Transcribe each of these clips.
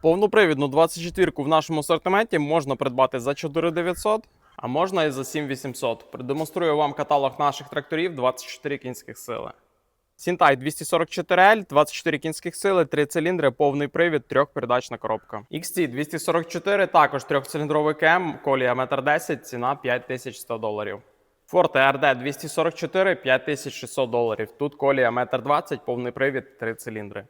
Повнопривідну 24-ку в нашому асортименті можна придбати за 4900, а можна і за 7800. Продемонструю вам каталог наших тракторів 24 кінських сили. Сінтай 244L, 24 кінських сили, 3 циліндри, повний привід, трьохпередачна коробка. XT 244, також трьохциліндровий КМ, колія 1,10 м, ціна 5100 доларів. Forte RD 244, 5600 доларів. Тут колія 1,20 м, повний привід, 3 циліндри.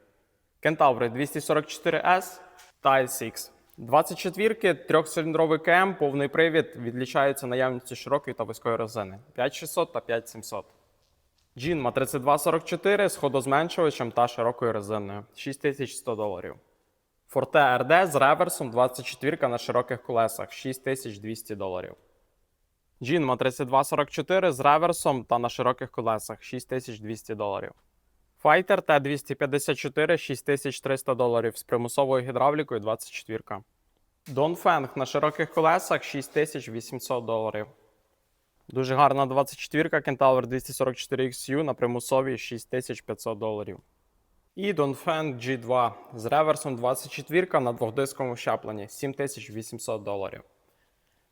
Кентаври 244S та SX. 24-ки, трьохциліндровий КМ, повний привід, відлічаються наявністю широкої та вузької резини 5600 та 5700. Джинма 3244 з ходозменшувачем та широкою резиною 6100 доларів. Forte RD з реверсом 24 на широких колесах 6200 доларів. Джинма 3244 з реверсом та на широких колесах 6200 доларів. Fighter T254 6300 доларів з примусовою гідравлікою 24. Dongfeng на широких колесах 6800 доларів. Дуже гарна 24 Kentaur 244XU на примусовій 6500 доларів. І Dongfeng G2 з реверсом 24 на двохдисковому щепленні 7800 доларів.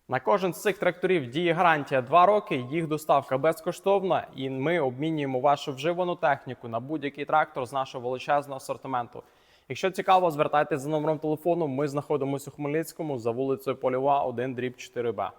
На кожен з цих тракторів діє гарантія 2 роки, їх доставка безкоштовна, і ми обмінюємо вашу вживану техніку на будь-який трактор з нашого величезного асортименту. Якщо цікаво, звертайтеся за номером телефону. Ми знаходимося у Хмельницькому за вулицею Польова 1 дріб 4Б.